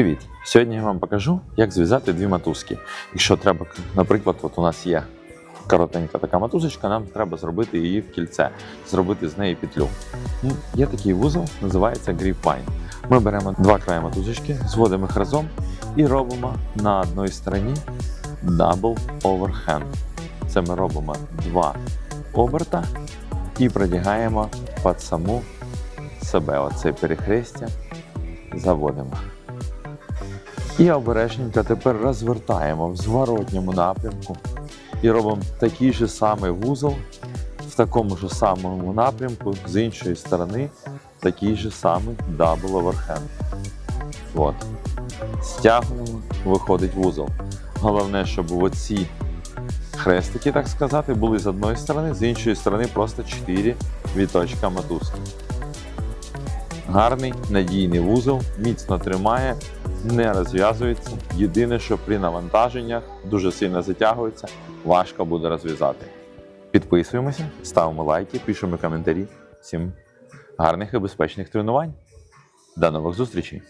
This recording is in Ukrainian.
Привіт! Сьогодні я вам покажу, як зв'язати дві мотузки. Якщо треба, наприклад, от у нас є коротенька така мотузочка, нам треба зробити її в кільце, зробити з неї петлю. Ну, Є такий вузол, називається Gripvine. Ми беремо два краї мотузочки, зводимо їх разом і робимо на одній стороні double overhand. Це ми робимо два оберта і продягаємо під саму себе. Оце перехрестя заводимо. І обережненько тепер розвертаємо в зворотньому напрямку і робимо такий же самий вузол в такому ж самому напрямку з іншої сторони такий же самий double overhand. От. Стягуємо, виходить вузол. Головне, щоб оці хрестики, так сказати, були з одної сторони, з іншої сторони просто 4 віточка мотузки. Гарний надійний вузол, міцно тримає, не розв'язується. Єдине, що при навантаженнях дуже сильно затягується, важко буде розв'язати. Підписуємося, ставимо лайки, пишемо коментарі. Всім гарних і безпечних тренувань. До нових зустрічей!